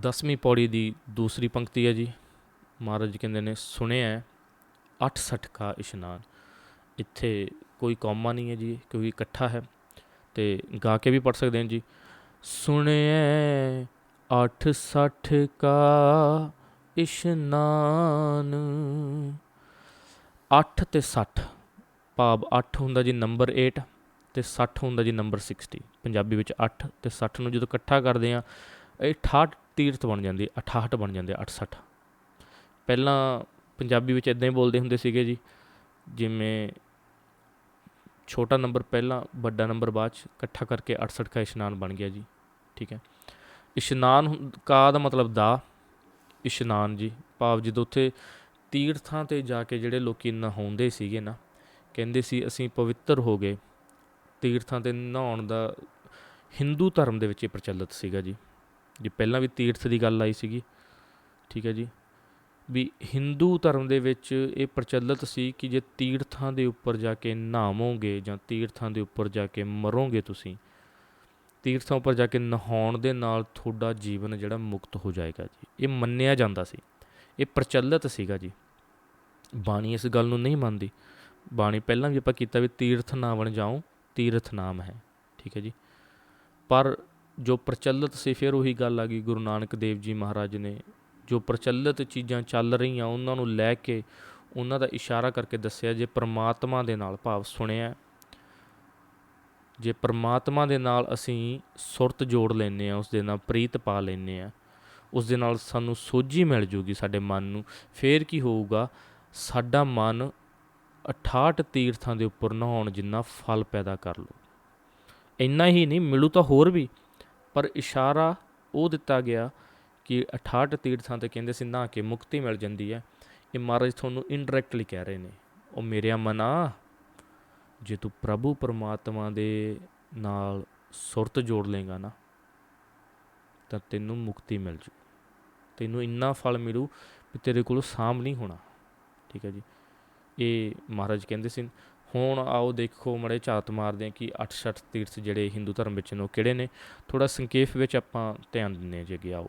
ਦਸਵੀਂ ਪੌੜੀ ਦੀ ਦੂਸਰੀ ਪੰਕਤੀ ਹੈ ਜੀ। ਮਹਾਰਾਜ ਜੀ ਕਹਿੰਦੇ ਨੇ, ਸੁਣਿਆ 68 ਕਾ ਇਸ਼ਨਾਨ। ਇੱਥੇ ਕੋਈ ਕੌਮਾ ਨਹੀਂ ਹੈ ਜੀ ਕਿਉਂਕਿ ਇਕੱਠਾ ਹੈ। ਤੇ ਗਾ ਕੇ ਵੀ ਪੜ ਸਕਦੇ ਹਾਂ ਜੀ। ਸੁਣਿਐ 68 ਕਾ ਇਸ਼ਨਾਨ। 8 ਤੇ 60 ਭਾਵ 8 ਹੁੰਦਾ ਜੀ ਨੰਬਰ 8 ਤੇ 60 ਹੁੰਦਾ ਜੀ ਨੰਬਰ 60 ਪੰਜਾਬੀ ਵਿੱਚ 8 ਤੇ 60 ਨੂੰ ਜਦੋਂ ਇਕੱਠਾ ਕਰਦੇ ਆ ਇਹ 68 ਤੀਰਥ ਬਣ ਜਾਂਦੀ 68 ਬਣ ਜਾਂਦੇ 68 ਪਹਿਲਾਂ ਪੰਜਾਬੀ ਵਿੱਚ ਇਦਾਂ ਹੀ ਬੋਲਦੇ ਹੁੰਦੇ ਸੀਗੇ ਜੀ, ਜਿਵੇਂ ਛੋਟਾ ਨੰਬਰ ਪਹਿਲਾਂ, ਵੱਡਾ ਨੰਬਰ ਬਾਅਦ ਚ, ਇਕੱਠਾ ਕਰਕੇ 68 ਕਾ ਇਸ਼ਨਾਨ ਬਣ ਗਿਆ ਜੀ, ਠੀਕ ਹੈ। ਇਸ਼ਨਾਨ ਹੁੰ- ਕਾ ਦਾ ਮਤਲਬ ਦਾ, ਇਸ਼ਨਾਨ ਜੀ, ਭਾਵ ਜਦੋਂ ਉੱਥੇ ਤੀਰਥਾਂ ਤੇ ਜਾ ਕੇ ਜਿਹੜੇ ਲੋਕੀ ਨਹਾਉਂਦੇ ਸੀਗੇ ਨਾ, ਕਹਿੰਦੇ ਸੀ ਅਸੀਂ ਪਵਿੱਤਰ ਹੋ ਗਏ, ਤੀਰਥਾਂ ਤੇ ਨਹਾਉਣ ਦਾ ਹਿੰਦੂ ਧਰਮ ਦੇ ਵਿੱਚ ਇਹ ਪ੍ਰਚਲਿਤ ਸੀਗਾ ਜੀ। ਜੇ, ਪਹਿਲਾਂ ਵੀ ਤੀਰਥ ਦੀ ਗੱਲ ਆਈ ਸੀਗੀ। ਠੀਕ ਹੈ ਜੀ। ਵੀ ਹਿੰਦੂ ਧਰਮ ਦੇ ਵਿੱਚ ਇਹ ਪ੍ਰਚਲਿਤ ਸੀ ਕਿ ਜੇ ਤੀਰਥਾਂ ਦੇ ਉੱਪਰ ਜਾ ਕੇ ਨਹਾਵੋਗੇ ਜਾਂ ਤੀਰਥਾਂ ਦੇ ਉੱਪਰ ਜਾ ਕੇ ਮਰੋਗੇ ਤੁਸੀਂ, ਤੀਰਥਾਂ ਉੱਪਰ ਜਾ ਕੇ ਨਹਾਉਣ ਦੇ ਨਾਲ ਤੁਹਾਡਾ ਜੀਵਨ ਜਿਹੜਾ ਮੁਕਤ ਹੋ ਜਾਏਗਾ ਜੀ। ਇਹ ਮੰਨਿਆ ਜਾਂਦਾ ਸੀ। ਇਹ ਪ੍ਰਚਲਿਤ ਸੀਗਾ ਜੀ। ਬਾਣੀ ਇਸ ਗੱਲ ਨੂੰ ਨਹੀਂ ਮੰਨਦੀ। ਬਾਣੀ ਪਹਿਲਾਂ ਵੀ ਆਪਾਂ ਕੀਤਾ ਵੀ ਤੀਰਥ ਨਾਵਣ ਜਾਉ, ਤੀਰਥ ਨਾਮ ਹੈ। ਠੀਕ ਹੈ ਜੀ। ਪਰ ਜੋ ਪ੍ਰਚਲਿਤ ਸੀ, ਫਿਰ ਉਹੀ ਗੱਲ ਆ ਗਈ ਗੁਰੂ ਨਾਨਕ ਦੇਵ ਜੀ ਮਹਾਰਾਜ ਨੇ। ਜੋ ਪ੍ਰਚਲਿਤ ਚੀਜ਼ਾਂ ਚੱਲ ਰਹੀਆਂ, ਉਹਨਾਂ ਨੂੰ ਲੈ ਕੇ ਉਹਨਾਂ ਦਾ ਇਸ਼ਾਰਾ ਕਰਕੇ ਦੱਸਿਆ, ਜੇ ਪ੍ਰਮਾਤਮਾ ਦੇ ਨਾਲ ਭਾਵ ਸੁਣਿਆ, ਜੇ ਪ੍ਰਮਾਤਮਾ ਦੇ ਨਾਲ ਅਸੀਂ ਸੁਰਤ ਜੋੜ ਲੈਨੇ ਆ ਉਸ ਦੇ ਨਾਲ ਪ੍ਰੀਤ ਪਾ ਲੈਨੇ ਆ ਉਸ ਦੇ ਨਾਲ ਸਾਨੂੰ ਸੋਝੀ ਮਿਲ ਜੂਗੀ ਸਾਡੇ ਮਨ ਨੂੰ, ਫੇਰ ਕੀ ਹੋਊਗਾ? ਸਾਡਾ ਮਨ 68 ਤੀਰਥਾਂ ਦੇ ਉੱਪਰ ਨਹਾਉਣ ਜਿੰਨਾ ਫਲ ਪੈਦਾ ਕਰ ਲੂ ਇੰਨਾ ਹੀ ਨਹੀਂ, ਮਿਲੂ ਤਾਂ ਹੋਰ ਵੀ। ਪਰ ਇਸ਼ਾਰਾ ਉਹ ਦਿੱਤਾ ਗਿਆ ਕਿ 68 ਤੀਰਥਾਂ ਤੇ ਕਹਿੰਦੇ ਸੀ, ਨਹਾ ਕੇ ਮੁਕਤੀ ਮਿਲ ਜਾਂਦੀ ਹੈ। ਇਹ ਮਹਾਰਾਜ ਤੁਹਾਨੂੰ ਇਨਡਾਇਰੈਕਟਲੀ ਕਹਿ ਰਹੇ ਨੇ, ਉਹ ਮੇਰਿਆ ਮਨਾ, ਜੇ ਤੂੰ ਪ੍ਰਭੂ ਪਰਮਾਤਮਾ ਦੇ ਨਾਲ ਸੁਰਤ ਜੋੜ ਲੇਗਾ ਨਾ, ਤਾਂ ਤੈਨੂੰ ਮੁਕਤੀ ਮਿਲ ਜੂ। ਤੈਨੂੰ ਇੰਨਾ ਫਲ ਮਿਲੂ ਵੀ ਤੇਰੇ ਕੋਲ ਸਾਂਭ ਨਹੀਂ ਹੋਣਾ। ਠੀਕ ਹੈ ਜੀ। ਇਹ ਮਹਾਰਾਜ ਕਹਿੰਦੇ ਸੀ ਹੁਣ ਆਓ ਦੇਖੋ ਮੜੇ ਝਾਤ ਮਾਰਦੇ ਆ ਕਿ 68 ਤੀਰਥ ਜਿਹੜੇ ਹਿੰਦੂ ਧਰਮ ਵਿੱਚ ਨੇ ਉਹ ਕਿਹੜੇ ਨੇ। ਥੋੜਾ ਸੰਖੇਪ ਵਿੱਚ ਆਪਾਂ ਧਿਆਨ ਦਿੰਨੇ ਹਾਂ ਜੀ ਅੱਗੇ ਆਓ।